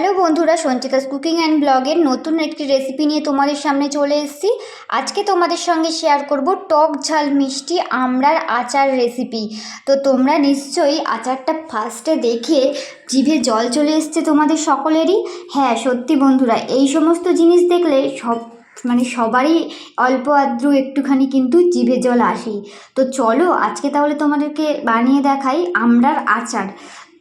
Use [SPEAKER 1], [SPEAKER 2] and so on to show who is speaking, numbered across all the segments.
[SPEAKER 1] Hello বন্ধুরা Sanchita's cooking and ব্লগের নতুন একটি রেসিপি নিয়ে তোমাদের সামনে চলে এসেছি। আজকে তোমাদের সঙ্গে শেয়ার করব টক ঝাল মিষ্টি আমড়ার আচার রেসিপি তো তোমরা নিশ্চয়ই আচারটা ফার্স্টে দেখে জিভে জল চলে এসছে তোমাদের সকলেরই। হ্যাঁ সত্যি বন্ধুরা, এই সমস্ত জিনিস দেখলে সব মানে সবারই অল্প আদ্রু একটুখানি কিন্তু জিভে জল আসেই। তো চলো আজকে তাহলে তোমাদেরকে বানিয়ে দেখাই আমড়ার আচার।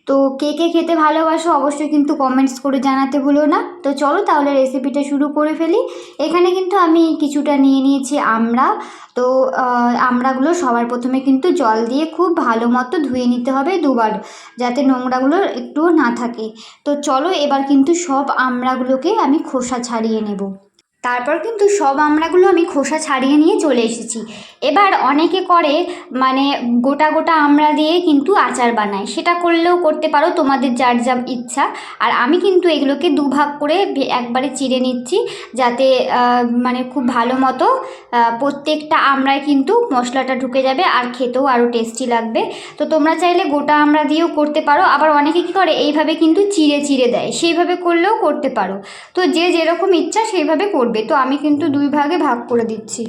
[SPEAKER 1] তো কে কে খেতে ভালোবাসো অবশ্যই কিন্তু কমেন্টস করে জানাতে ভুলো না। তো চলো তাহলে রেসিপিটা শুরু করে ফেলি। এখানে কিন্তু আমি কিছুটা নিয়ে নিয়েছি আমড়া। তো আমড়াগুলো সবার প্রথমে কিন্তু জল দিয়ে খুব ভালো মতো ধুয়ে নিতে হবে দুবার, যাতে নোংরাগুলো একটুও না থাকে। তো চলো এবার কিন্তু সব আমড়াগুলোকে আমি খোসা ছাড়িয়ে নেব। তারপর কিন্তু সব আমড়াগুলো আমি খোসা ছাড়িয়ে নিয়ে চলে এসেছি। এবার অনেকে করে মানে গোটা গোটা আমড়া দিয়ে কিন্তু আচার বানায়। সেটা করলেও করতে পারো, তোমাদের যার যা ইচ্ছা। আর আমি কিন্তু এগুলোকে দুভাগ করে একবারে চিড়ে নিচ্ছি, যাতে মানে খুব ভালো মতো প্রত্যেকটা আমড়ায় কিন্তু মশলাটা ঢুকে যাবে আর খেতেও আরও টেস্টি লাগবে। তো তোমরা চাইলে গোটা আমড়া দিয়েও করতে পারো। আবার অনেকে কী করে, এইভাবে কিন্তু চিড়ে চিড়ে দেয়। সেইভাবে করলেও করতে পারো। তো যে যেরকম ইচ্ছা সেইভাবে করবে। তো আমি কিন্তু দুই ভাগে ভাগ করে দিচ্ছি।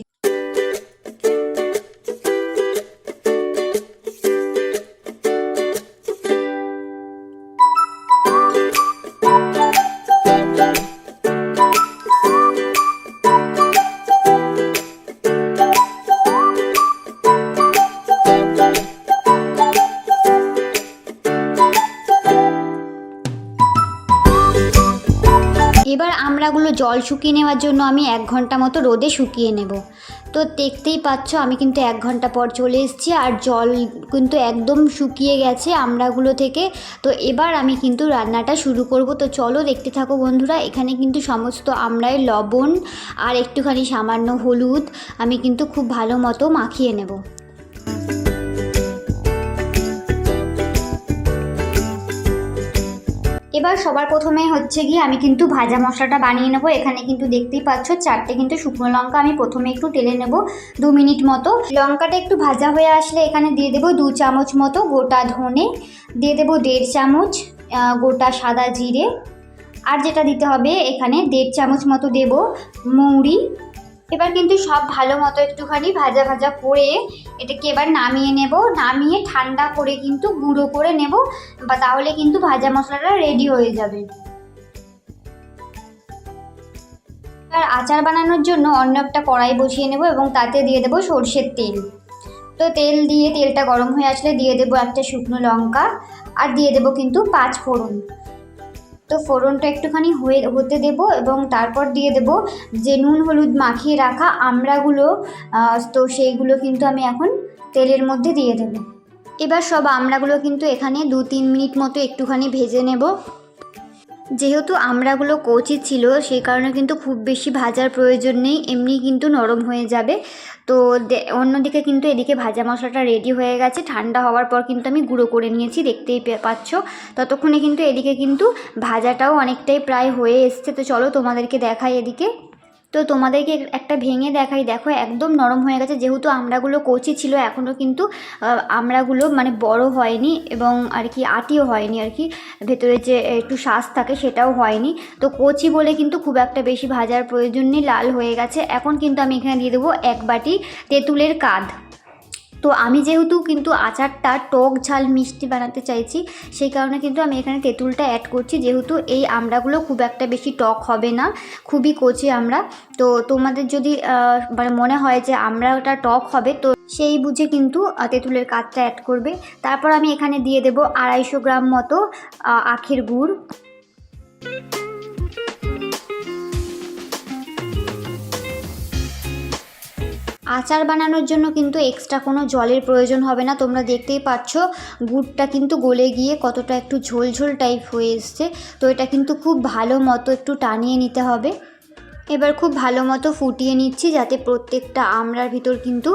[SPEAKER 1] জল শুকিয়ে নেওয়ার জন্য আমি এক ঘণ্টা মতো রোদে শুকিয়ে নেব। তো দেখতেই পাচ্ছ, আমি কিন্তু এক ঘণ্টা পর চলে এসেছি আর জল কিন্তু একদম শুকিয়ে গেছে আমড়াগুলো থেকে। তো এবার আমি কিন্তু রান্নাটা শুরু করব। তো চলো দেখতে থাকো বন্ধুরা, এখানে কিন্তু সমস্ত আমড়ায় লবণ আর একটুখানি সামান্য হলুদ আমি কিন্তু খুব ভালো মতো মাখিয়ে নেব। এবার সবার প্রথমে হচ্ছে গিয়ে আমি কিন্তু ভাজা মশলাটা বানিয়ে নেব। এখানে কিন্তু দেখতেই পাচ্ছ চারটে কিন্তু শুকনো লঙ্কা আমি প্রথমে একটু টেলে নেব দু মিনিট মতো। লঙ্কাটা একটু ভাজা হয়ে আসলে এখানে দিয়ে দেবো দু চামচ মতো গোটা ধনে, দিয়ে দেবো দেড় চামচ গোটা সাদা জিরে। আর যেটা দিতে হবে এখানে দেড় চামচ মতো দেব মৌরি এবার কিন্তু সব ভালো মতো একটুখানি ভাজা ভাজা করে এটাকে এবার নামিয়ে নেব। নামিয়ে ঠান্ডা করে কিন্তু গুঁড়ো করে নেব। বা তাহলে কিন্তু ভাজা মশলাটা রেডি হয়ে যাবে। আর আচার বানানোর জন্য অন্য একটা কড়াই বসিয়ে নেব এবং তাতে দিয়ে দেবো সর্ষের তেল। তো তেল দিয়ে তেলটা গরম হয়ে আসলে দিয়ে দেবো একটা শুকনো লঙ্কা। আর দিয়ে দেবো কিন্তু পাঁচ ফোড়ন। তো ফোড়নটা একটুখানি হয়ে, হতে দেব এবং তারপর দিয়ে দেব যে নুন হলুদ মাখিয়ে রাখা আমড়াগুলো তো সেইগুলো কিন্তু আমি এখন তেলের মধ্যে দিয়ে দেব। এবার সব আমড়াগুলো কিন্তু এখানে দু তিন মিনিট মতো একটুখানি ভেজে নেব। যেহেতু আমড়াগুলো কচি ছিল সেই কারণে কিন্তু খুব বেশি ভাজার প্রয়োজন নেই, এমনি কিন্তু নরম হয়ে যাবে। তো অন্যদিকে কিন্তু এদিকে ভাজা মশলাটা রেডি হয়ে গেছে। ঠান্ডা হওয়ার পর কিন্তু আমি গুঁড়ো করে নিয়েছি, দেখতেই পাচ্ছ? ততক্ষণে কিন্তু এদিকে কিন্তু ভাজাটাও অনেকটাই প্রায় হয়ে এসছে। তো চলো তোমাদেরকে দেখাই এদিকে। তো তোমাদেরকে একটা ভেঙে দেখাই। দেখো, একদম নরম হয়ে গেছে। যেহেতু আমড়াগুলো কচি ছিল এখনও কিন্তু আমড়াগুলো মানে বড় হয়নি এবং আর কি আটিও হয়নি আর কি। ভেতরে যে একটু শ্বাস থাকে সেটাও হয়নি। তো কচি বলে কিন্তু খুব একটা বেশি ভাজার প্রয়োজন নেই, লাল হয়ে গেছে। এখন কিন্তু আমি এখানে দিয়ে দেবো এক বাটি তেঁতুলের কাঁধ তো আমি যেহেতু কিন্তু আচারটা টক ঝাল মিষ্টি বানাতে চাইছি, সেই কারণে কিন্তু আমি এখানে তেঁতুলটা অ্যাড করছি। যেহেতু এই আমড়াগুলো খুব একটা বেশি টক হবে না, খুবই কচি আমরা তো তোমাদের যদি মানে মনে হয় যে আমড়াটা টক হবে, তো সেই বুঝে কিন্তু তেঁতুলের কাঠটা অ্যাড করবে। তারপর আমি এখানে দিয়ে দেবো আড়াইশো গ্রাম মতো আখের গুড়। আচার বানানোর জন্য কিন্তু এক্সট্রা কোনো জলের প্রয়োজন হবে না। তোমরা দেখতেই পাচ্ছ, গুড়টা কিন্তু গলে গিয়ে কতটা একটু ঝোল ঝোল টাইপ হয়ে এসছে। তো এটা কিন্তু খুব ভালো মতো একটু টানিয়ে নিতে হবে। এবার খুব ভালো মতো ফুটিয়ে নিচ্ছি যাতে প্রত্যেকটা আমড়ার ভিতর কিন্তু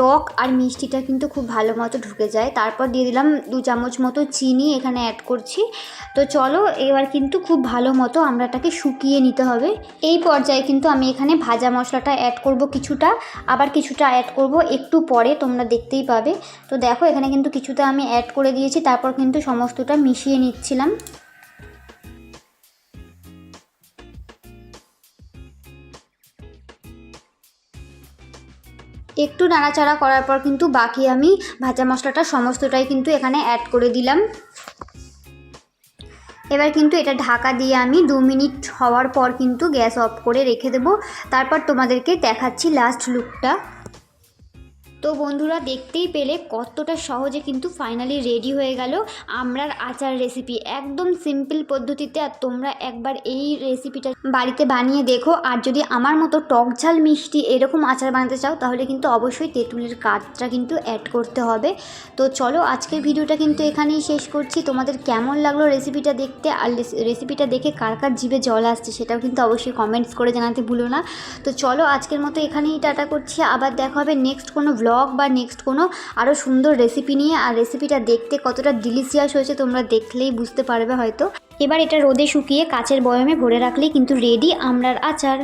[SPEAKER 1] টক আর মিষ্টিটা কিন্তু খুব ভালো মতো ঢুকে যায়। তারপর দিয়ে দিলাম দু চামচ মতো চিনি এখানে অ্যাড করছি। তো চলো এবার কিন্তু খুব ভালো মতো আমড়াটাকে শুকিয়ে নিতে হবে। এই পর্যায়ে কিন্তু আমি এখানে ভাজা মশলাটা অ্যাড করব কিছুটা। আবার কিছুটা অ্যাড করব একটু পরে, তোমরা দেখতেই পাবে। তো দেখো এখানে কিন্তু কিছুটা আমি অ্যাড করে দিয়েছি, তারপর কিন্তু সমস্তটা মিশিয়ে নিচ্ছিলাম। একটু নাড়াচাড়া করার পর কিন্তু বাকি আমি ভাজা মশলাটা সমস্তটাই কিন্তু এখানে অ্যাড করে দিলাম। এবার কিন্তু এটা ঢাকা দিয়ে আমি দু মিনিট হওয়ার পর কিন্তু গ্যাস অফ করে রেখে দেব। তারপর তোমাদেরকে দেখাচ্ছি লাস্ট লুকটা তো বন্ধুরা দেখতেই পেলে কতটা সহজে কিন্তু ফাইনালি রেডি হয়ে গেল আমরার আচার রেসিপি একদম সিম্পল পদ্ধতিতে আর তোমরা একবার এই রেসিপিটা বাড়িতে বানিয়ে দেখো। আর যদি আমার মতো টক ঝাল মিষ্টি এরকম আচার বানাতে চাও, তাহলে কিন্তু অবশ্যই তেঁতুলের কাঠটা কিন্তু অ্যাড করতে হবে। তো চলো আজকের ভিডিওটা কিন্তু এখানেই শেষ করছি। তোমাদের কেমন লাগল রেসিপিটা দেখতে? আর রেসিপিটা দেখে কার কার জিভে জল আসছে সেটাও কিন্তু অবশ্যই কমেন্টস করে জানাতে ভুলো না। তো চলো আজকের মতো এখানেই টাটা করছি। আবার দেখা হবে নেক্সট কোনো ব্লগ বা নেক্সট কোনো আরও সুন্দর রেসিপি নিয়ে, আর রেসিপিটা দেখতে কতটা ডিলিশিয়াস হয়েছে তোমরা দেখলেই বুঝতে পারবে হয়তো। এবার এটা রোদে শুকিয়ে কাচের বয়মে ভরে রাখলেই কিন্তু রেডি আমরার আচার।